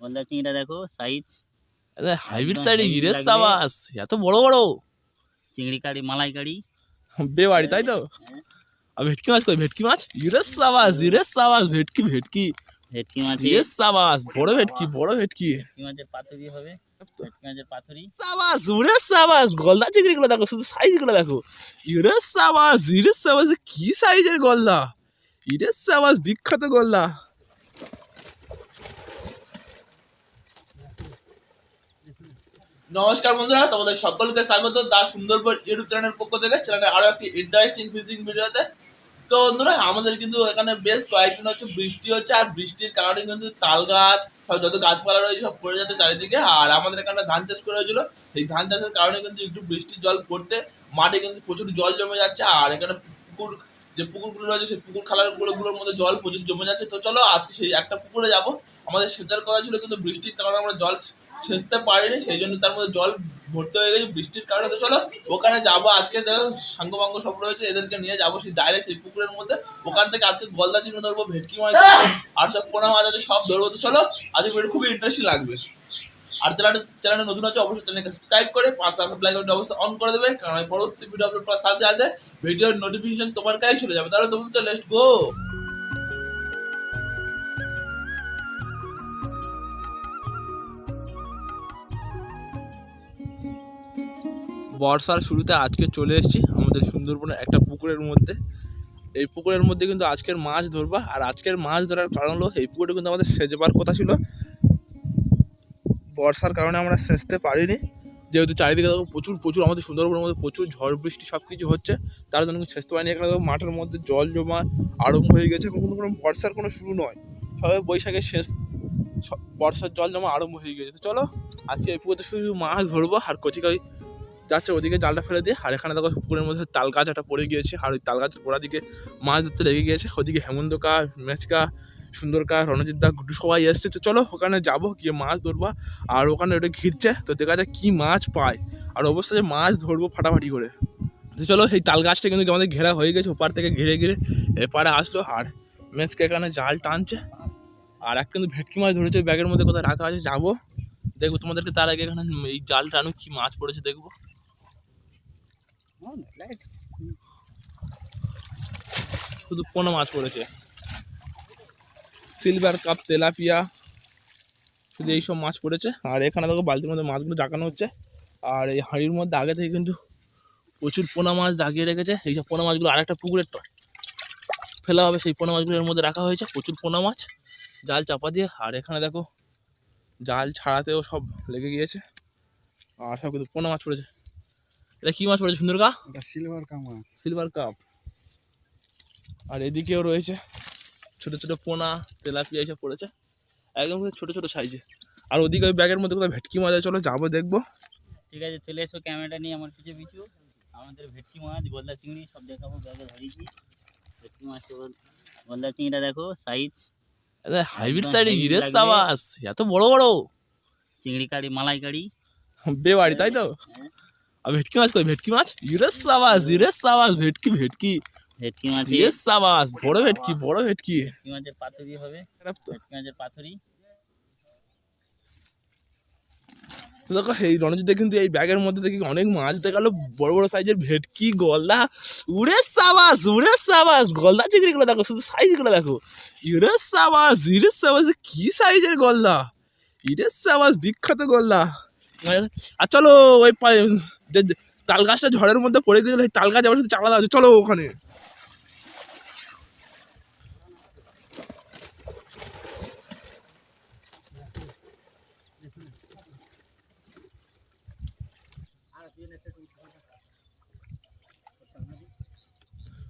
গলদা চিংড়িটা দেখো? সাইজ হাইব্রিড সাইডে heavy গিরে সাবাস এত বড় বড়। চিংড়ি কারি মালাই কারি। বেবাড়ি তাই তো। আর ভেটকি মাছ কই? ভেটকি মাছ? ইরে সাবাস ইরে সাবাস ভেটকি ভেটকি। ভেটকি মাছ ইরে সাবাস বড় ভেটকি বড় ভেটকি। ভেটকি মাছের পাতুরি হবে। ভেটকি মাছের পাতুরি। সাবাস উরে সাবাস গলদা চিংড়ি গুলো দেখো শুধু সাইজগুলো দেখো। ইরে সাবাস ইরে সাবাস কি সাইজের গলদা? ইরে সাবাস বিখ্যাত গলদা। নমস্কার বন্ধুরা, তোমাদের সকলকে স্বাগত দা সুন্দরবন ইউটিউব চ্যানেলের পক্ষ থেকে। চ্যানেলে আরও একটি ইন্টারেস্টিং ফিশিং ভিডিওতে তো বন্ধুরা, আমাদের কিন্তু এখানে বেশ কয়েকদিন হচ্ছে বৃষ্টি হচ্ছে, আর বৃষ্টির কারণে কিন্তু তাল গাছ, সব যত গাছপালা রয়েছে সব পড়ে যাচ্ছে চারিদিকে। আর আমাদের এখানে ধান চাষ করা হয়েছিল, সেই ধান চাষের কারণে কিন্তু একটু বৃষ্টির জল পড়তে, মাঠে কিন্তু প্রচুর জল জমে যাচ্ছে, আর এখানে পুকুর, যে পুকুরগুলো রয়েছে, সেই পুকুর খালারগুলোর মধ্যে জল প্রচুর জমে যাচ্ছে। তো চলো আজকে সেই একটা পুকুরে যাব। আমাদের সেচার করা ছিল কিন্তু বৃষ্টির কারণে আমরা জল সেচতে পারিনি, সেই জন্য তার মধ্যে জল ভর্তি হয়ে গেছে, বৃষ্টির কারণে তো চলো, ওখানে যাব। আজকে দেখো সাঙ্গবাঙ্গ সব রয়েছে, এদেরকে নিয়ে যাব সেই ডাইরেক্ট সেই পুকুরের মধ্যে। ওখান থেকে আজকে গলদা চিংড়ি ধরবো, ভেটকি মাছ আর সব পোনা মাছ আছে, সব ধরবো। তো চলো, আজকে ভিডিও খুবই ইন্টারেস্টিং লাগবে। আর চ্যানেল চ্যানেলে নতুন আছে, অবশ্যই চ্যানেলকে সাবস্ক্রাইব করে পাশে আসা বেল আইকনটা অবশ্যই অন করে দেবে, কারণ আমি পরবর্তী ভিডিও আপলোড করার সাথে সাথে ভিডিওর নোটিফিকেশন তোমার কাছে চলে যাবে। তাহলে তুমি তো লেটস গো বর্ষার শুরুতে আজকে চলে এসেছি আমাদের সুন্দরবনের একটা পুকুরের মধ্যে। এই পুকুরের মধ্যে কিন্তু আজকের মাছ ধরবা, আর আজকের মাছ ধরার কারণ হলো এই পুকুরে কিন্তু আমাদের সেচবার কথা ছিল। বর্ষার কারণে আমরা সেচতে পারিনি। যেহেতু চারিদিকে দেখো প্রচুর প্রচুর আমাদের সুন্দরবনের মধ্যে প্রচুর ঝড়, বৃষ্টি সব কিছু হচ্ছে, তার জন্য কিন্তু সেচতে পারিনি। এখানে মাঠের মধ্যে জল জমা আরম্ভ হয়ে গেছে এবং কোনো বর্ষার কোনো শুরু নয়। সবে বৈশাখের শেষ বর্ষার জল জমা আরম্ভ হয়ে গেছে। তো চলো, আজকে এই পুকুরে শুধু মাছ ধরবো, আর কচিকাই যাচ্ছে ওদিকে জালটা ফেলে দিয়ে, আর এখানে দেখো পুকুরের মধ্যে তাল গাছ একটা পড়ে গিয়েছে, আর ওই তাল গাছের গোড়া দিকে মাছ ধরতে লেগে গিয়েছে। ওদিকে হেমন্তকা মেচকা সুন্দরকা রণজিৎ দা, গুড্ডু সবাই এসছে। তো চলো ওখানে যাব, গিয়ে মাছ ধরবা, আর ওখানে ওটা ঘিরছে, তো দেখা যায় কি মাছ পায়। আর অবশ্যই মাছ ধরবো ফাটাফাটি করে। তো চলো এই তাল গাছটা কিন্তু আমাদের ঘেরা হয়ে গেছে, ওপার থেকে ঘিরে ঘিরে এপারে আসলো, আর মেচকে এখানে জাল টানছে। আর এক কিন্তু ভেটকি মাছ ধরেছে ব্যাগের মধ্যে কোথায় রাখা আছে, যাব। দেখব তোমাদেরকে তার আগে এখানে এই জাল টানো কি মাছ পড়েছে দেখব। শুধু পোনা মাছ পড়েছে। সিলভার কাপ, তেলাপিয়া, শুধু এইসব মাছ পড়েছে। আর এখানে দেখো বালতির মধ্যে মাছগুলো জাগানো হচ্ছে। আর এই হাঁড়ির মধ্যে আগে থেকে কিন্তু প্রচুর পোনা মাছ জাগিয়ে রেখেছে। এইসব পোনা মাছগুলো আরেকটা পুকুরের ট- ফেলা হবে সেই পোনা মাছগুলো এর মধ্যে রাখা হয়েছে। প্রচুর পোনা মাছ, জাল চাপা দিয়ে। আর এখানে দেখো জাল ছাড়াতেও সব লেগে গিয়েছে। আর সব কিন্তু পোনা মাছ পড়েছে। এটা কি মাছ পড়েছে সুন্দরগা এটা সিলভার কামা সিলভার কাপ আর এদিকেও রয়েছে ছোট ছোট পোনা তেলাপিয়া এসব পড়েছে। একদম ছোট ছোট সাইজে আর ওদিকে ওই ব্যাগের মধ্যে কোথাও ভেটকি মাছ আছে চলো যাব দেখব। ঠিক আছে চলে এসো ক্যামেরাটা নিয়ে আমার পিছু পিছু। আমাদের ভেটকি মাছ গলদা চিংড়ি সব দেখাবো ব্যাগে ধরিয়েছি ভেটকি মাছ গলদা চিংড়িটা দেখো সাইজ হাইব্রিড সাইডে heavy গিরে সাবাস এত বড় বড়। চিংড়ি কারি মালাই কারি। বেবাড়ি তাই তো? হ্যাঁ। ভেটকি মাছ কই? ভেটকি মাছ? ইরে সাবাস ইরে সাবাস ভেটকি ভেটকি। ভেটকি মাছ ইরে সাবাস বড় ভেটকি বড় ভেটকি। ভেটকি মাছের পাতুরি হবে। ভেটকি মাছের পাতুরি। তো দেখো এই রণজিতে কিন্তু এই ব্যাগের মধ্যে থেকে অনেক মাছ দেখাল বড় বড় সাইজের ভেটকি গলদা। উড়ে সাবাস উড়ে সাবাস গলদা চিংড়িগুলো দেখো শুধু সাইজগুলো দেখো। ইরে সাবাস ইরে সাবাস কি সাইজের গলদা? ইরে সাবাস বিখ্যাত গলদা। আর চলো ওই তাল গাছটা ঝড়ের মধ্যে পড়ে গেছিল তাল গাছ আবার চালা আছে চলো ওখানে।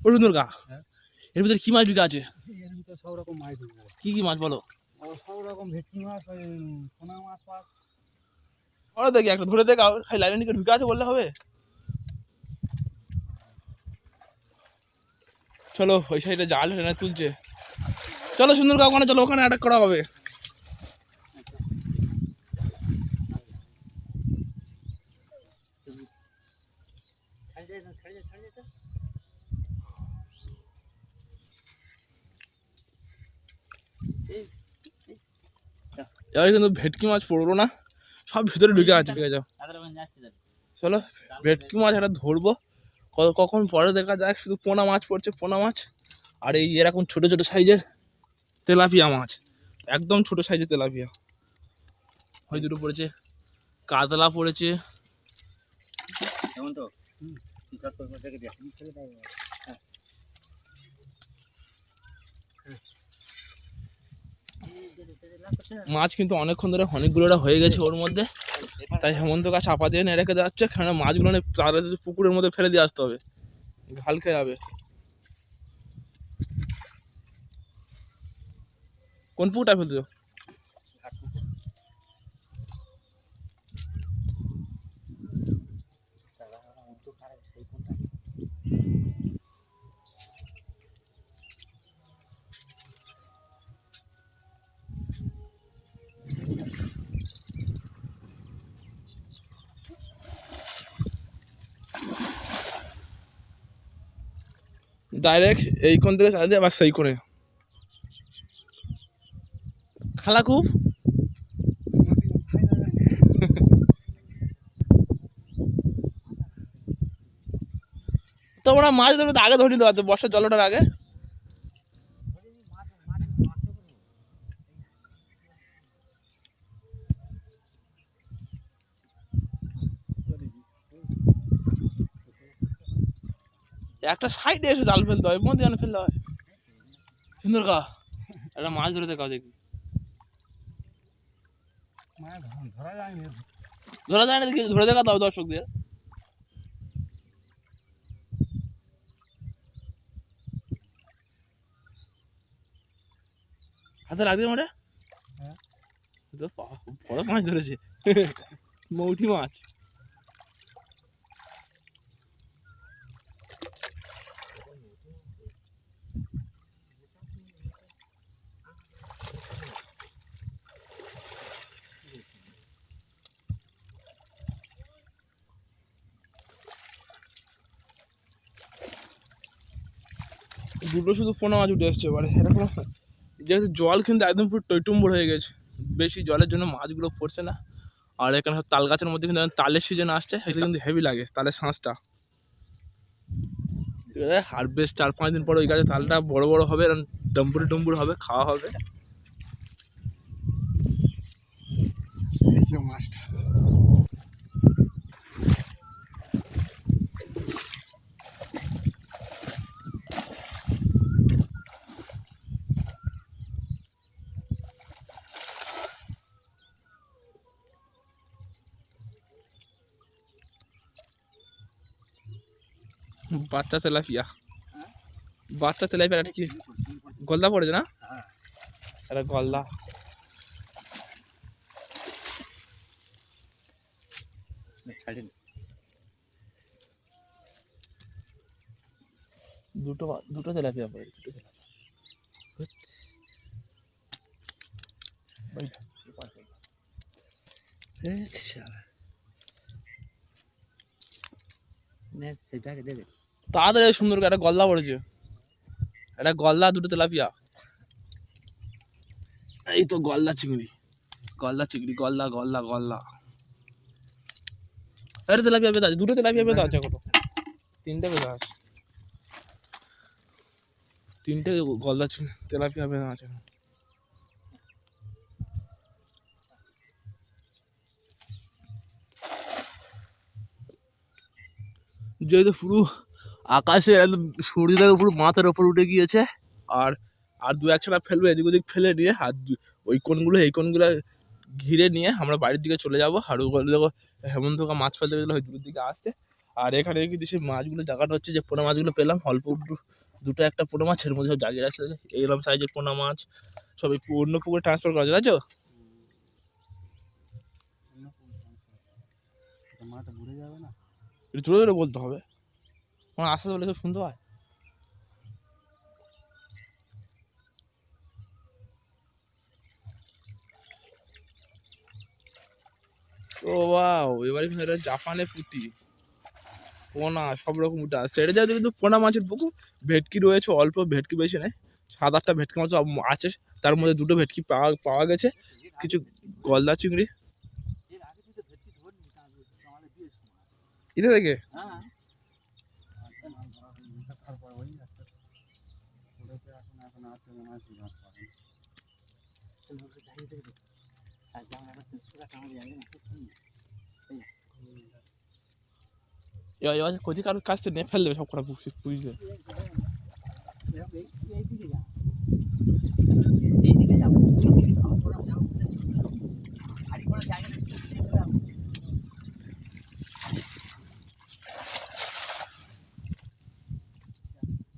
ও হ্যাঁ? এর ভিতরে কি মাছ ঢুকে আছে? এর ভিতরে সব রকম মাছ ঢুকবে কি কি মাছ বলো? সব রকম ভেটকি মাছ পোনা মাছ পাস। ওরা দেখি, একটা ধরে দেখ খাই লাইনের দিকে ঢুকে আছে বললে হবে? চলো, ওই সাইডে জাল টেনে তুলছে। চলো সুন্দর ওখানে চলো, ওখানে অ্যাটাক করা হবে। এবার কিন্তু ভেটকি মাছ পড়ল না? সব ভিতরে ঢুকে আছে ঠিক আছে। চলো, ভেটকি মাছ একটা ধরবো। ক- কখন পরে দেখা যায় শুধু পোনা মাছ পড়ছে, পোনা মাছ। আর এই এরকম ছোট ছোট সাইজের তেলাপিয়া মাছ। একদম ছোট সাইজের তেলাপিয়া। ওই দুটো পড়েছে, কাতলা পড়েছে। এমন তো তুই চট করে দেখে দিয়া মাছ কিন্তু অনেকক্ষণ ধরে অনেকগুলোটা হয়ে গেছে ওর মধ্যে। তাই হেমন্ত গাছ চাপা দিয়ে নিয়ে রেখে দেওয়া হচ্ছে কেন মাছগুলো তাড়াতাড়ি পুকুরের মধ্যে ফেলে দিয়ে আসতে হবে। ঘাল খেয়ে যাবে। কোন পুকুরটা ফেলতে ডাইরেক্ট এইখান থেকে চালিয়ে আবার সেই করে। খালা খুব? তোমরা মাছ ধরবে আগে ধরিয়ে দেওয়া বর্ষার জলটার আগে। একটা সাইডে এসে জাল ফেলতে হয় মধ্যে জাল ফেলতে হয়। সুন্দর কা একটা মাছ ধরে দেখাও দেখি। ধরা যায় না। দেখি ধরে দেখা দাও দর্শকদের। হাতে লাগবে মোটা? হ্যাঁ। বড় মাছ ধরেছে। মৌটি মাছ। দুটো শুধু পোনা মাছ উঠে এসছে এবারে এরকম যেহেতু জল কিন্তু একদম পুরো টইটুম্বর হয়ে গেছে, বেশি জলের জন্য মাছগুলো পড়ছে না। আর এখানে তাল গাছের মধ্যে কিন্তু তালের সিজন আসছে সেগুলো কিন্তু হেভি লাগে তালের শাঁসটা। হারভেস্ট চার পাঁচ দিন পরে ওই গাছে তালটা বড় বড় হবে এরকম ডম্বুরি ডম্বুর হবে, খাওয়া হবে। মাছটা। বাচ্চা তেলাপিয়া বাচ্চা তেলাপিয়া এটা কি গলদা পড়েছে না হ্যাঁ। এটা গলদা দুটো দুটো তেলাপিয়া পড়েছে দুটো তেলাপিয়া দেবে তাড়াতাড়ি সুন্দর করে একটা গলদা পড়েছে। একটা গলদা দুটো তেলাপিয়া। এই তো গলদা চিংড়ি। গলদা চিংড়ি গলদা গলদা গলদা আরে তেলাপিয়া বেদা আছে, দুটো তেলাপিয়া বেদা আছে কত তিনটে বেদা আছে। তিনটে গলদা চিংড়ি তেলাপিয়া বেদা আছে যেহেতু পুরো আকাশে একদম সূর্যটা পুরো মাথার ওপর উঠে গিয়েছে। আর আর দু একশোটা ফেলবে এদিক ওদিক ফেলে নিয়ে আর ওই কোনগুলো এই কোনগুলো ঘিরে নিয়ে আমরা বাড়ির দিকে চলে যাব। আর ওখানে দেখো হেমন্তকা মাছ ফেলতে গেলে ওই দিকে আসছে। আর এখানে কিন্তু সেই মাছগুলো জায়গাটা হচ্ছে যে পোনা মাছগুলো পেলাম অল্প দুটো একটা পোনা মাছ এর মধ্যে সব জাগিয়ে রাখছে। এইরকম সাইজের পোনা মাছ সব এই পু- অন্য পুকুরে ট্রান্সফার করা যায় তাই তো একটু জোরে জোরে বলতে হবে। আমার আস্তে বলে কেউ শুনতে পায় ও বাও এবারে কিন্তু এটা জাপানে পুঁটি পোনা সব রকম উঠে আসছে এটা যেহেতু কিন্তু পোনা মাছের পুকুর ভেটকি রয়েছে অল্প ভেটকি বেশি নেই সাত আটটা ভেটকি মাছ আছে। তার মধ্যে দুটো ভেটকি পাওয়া পাওয়া গেছে। কিছু গলদা চিংড়ি। এটা থেকে হ্যাঁ তারপর ওই একটা ওটাতে এখন এখন আছে মনে হয় কি মাছ পাবেন চল ওকে ঢাকি থেকে দে আর জামা একটা তিনশো টাকা আমার যাবে না খুব সুন্দর। এবার এবার কচি কারোর কাছ থেকে নিয়ে ফেল দেবে সব কটা বুঝবে বুঝবে এরকম এই- এই দিকে যা। এই দিকে যাব। আমার ঘোড়া যাব। হাঁড়ি করার জায়গা নেই, এই দিকে যাব।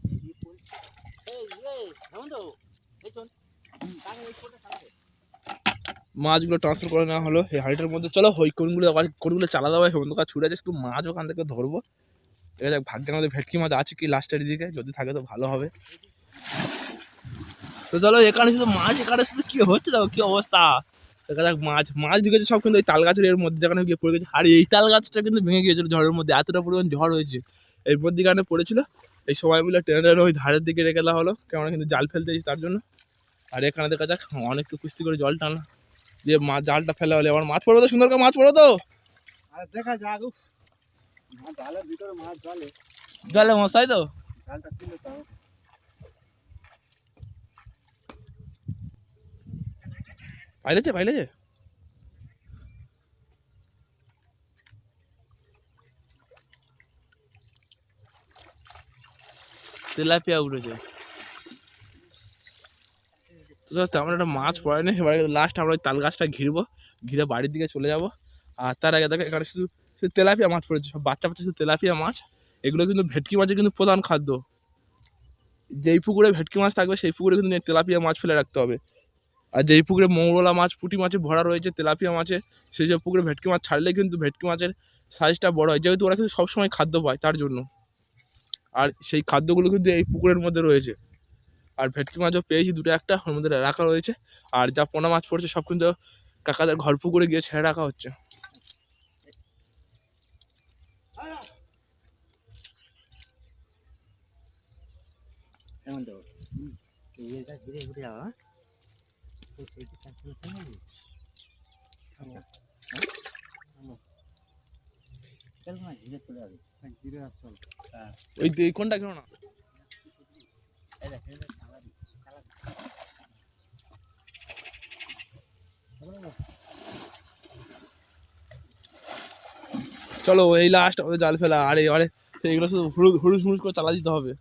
এই দিকে পড়ছে। এই, এই, হেমন্ত, এই শোন। কাকে এই কোটটা সামনে? মাছগুলো ট্রান্সফার করে নেওয়া হলো। এই হাঁড়িটার মধ্যে চলো, ওই কোনগুলো আবার কোনগুলো চালা দেওয়া হয় কাজ ছুটে আছে, শুধু মাছ ওখান থেকে ধরবো। দেখা যাক ভাগ্যের মধ্যে ভেটকি মাছ আছে কি লাস্টের দিকে, যদি থাকে তো ভালো হবে। তো চলো, এখানে শুধু মাছ, এখানে শুধু কি হচ্ছে দেখো, কী অবস্থা? দেখা যাক মাছ মাছ ঢুকেছে, সব কিন্তু ওই তাল গাছের এর মধ্যে যেখানে গিয়ে পড়ে গেছে। আর এই তাল গাছটা কিন্তু ভেঙে গিয়েছিল ঝড়ের মধ্যে, এতটা পরিমাণ ঝড় হয়েছে। এর মধ্যে কারণে পড়েছিল, এই সময় মিলে ট্রেনের ওই ধারের দিকে রেখে দেওয়া হলো, কেননা কিন্তু জাল ফেলতে তার জন্য। আর এখানে দেখা যাক অনেক কুস্তি করে জল টানা দিয়ে মাছ জালটা ফেলা হলে। আবার মাছ পড়বে তো সুন্দর করে মাছ পড়ো তো? দেখা যাক জালের ভিতরে মাছ জলে জলে মশাই তো? জালটা ছিল তাও পাইলেছে পাইলেছে তেলাপিয়া উঠেছে তেমন একটা মাছ পড়েনি এবারে লাস্ট আমরা ওই তাল গাছটা ঘিরবো, ঘিরে বাড়ির দিকে চলে যাব। আর তার আগে দেখো এখানে শুধু শুধু তেলাপিয়া মাছ পড়েছে, সব বাচ্চা বাচ্চা শুধু তেলাপিয়া মাছ। এগুলো কিন্তু ভেটকি মাছের কিন্তু প্রধান খাদ্য। যেই পুকুরে ভেটকি মাছ থাকবে, সেই পুকুরে কিন্তু তেলাপিয়া মাছ ফেলে রাখতে হবে। আর যেই পুকুরে মৌরলা মাছ, পুঁটি মাছে ভরা রয়েছে তেলাপিয়া মাছে, সেই সব পুকুরে ভেটকি মাছ ছাড়লে কিন্তু ভেটকি মাছের সাইজটা বড় হয়, যেহেতু ওরা কিন্তু সবসময় খাদ্য পায় তার জন্য। আর সেই খাদ্যগুলো কিন্তু এই পুকুরের মধ্যে রয়েছে। আর ভেটকি মাছও পেয়েছি দুটো একটা ওর মধ্যে রাখা রয়েছে। আর যা পোনা মাছ পড়ছে সব কিন্তু কাকাদের ঘর পুকুরে গিয়ে ছেড়ে রাখা হচ্ছে। হ্যাঁ? ওই কোনটা কেন না? চালা দি, চালা দি। চলো এই লাস্ট আমাদের জাল ফেলা আরে আরে এইগুলো শুধু হুড়ুস হুড়ুস হুড়ুস করে চালা দিতে হবে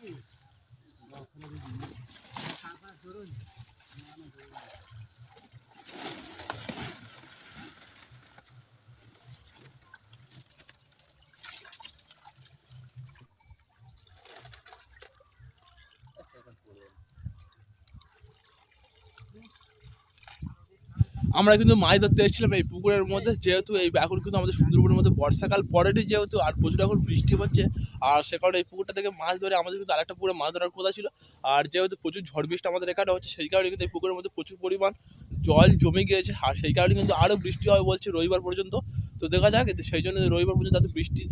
Thank you. আমরা কিন্তু মাছ ধরতে এসেছিলাম এই পুকুরের মধ্যে, যেহেতু এই এখন কিন্তু আমাদের সুন্দরবনের মধ্যে বর্ষাকাল পরেনি যেহেতু, আর প্রচুর এখন বৃষ্টি হচ্ছে। আর সে কারণে এই পুকুরটা থেকে মাছ ধরে আমাদের কিন্তু আরেকটা পুকুরে মাছ ধরার কথা ছিল। আর যেহেতু প্রচুর ঝড় বৃষ্টি আমাদের এখানে হচ্ছে, সেই কারণে কিন্তু এই পুকুরের মধ্যে প্রচুর পরিমাণ জল জমে গিয়েছে। আর সেই কারণে কিন্তু আরও বৃষ্টি হয় বলছে রবিবার পর্যন্ত। তো দেখা যাক সেই জন্য রবিবার পর্যন্ত যাতে বৃষ্টি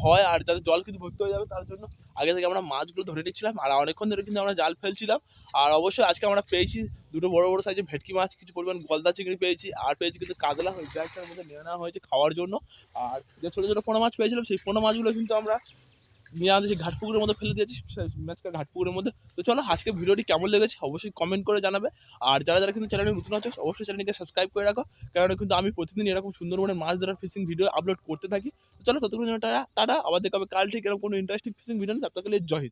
হয় আর যাতে জল কিন্তু ভর্তি হয়ে যাবে, তার জন্য আগে থেকে আমরা মাছগুলো ধরে নিচ্ছিলাম। আর অনেকক্ষণ ধরে কিন্তু আমরা জাল ফেলছিলাম। আর অবশ্যই আজকে আমরা পেয়েছি দুটো বড় বড় সাইজের ভেটকি মাছ কিছু পরিমাণ গলদা চিংড়ি পেয়েছি, আর পেয়েছি কিন্তু কাতলা। ওই ব্যাগটার মধ্যে নিয়ে নেওয়া হয়েছে খাওয়ার জন্য। আর যে ছোটো ছোটো পোনা মাছ পেয়েছিলাম, সেই পোনা মাছগুলো কিন্তু আমরা নিয়ে আমাদের ঘাটপুকুরের মধ্যে ফেলে দিয়েছি মাছটা ঘাটপুকুরের মধ্যে। তো চলো, আজকে ভিডিওটি কেমন লেগেছে অবশ্যই কমেন্ট করে জানাবে। আর যারা যারা কিন্তু চ্যানেলে নতুন আছে, অবশ্যই চ্যানেলকে সাবস্ক্রাইব করে রাখো। কারণ কিন্তু আমি প্রতিদিন এরকম সুন্দরবনের মাছ ধরার ফিশিং ভিডিও আপলোড করতে থাকি। তো চলো ততক্ষণ টাটা আবার দেখাবে কাল ঠিক এরকম কোনো ইন্টারেস্টিং ফিশিং ভিডিও নেই তার জয়।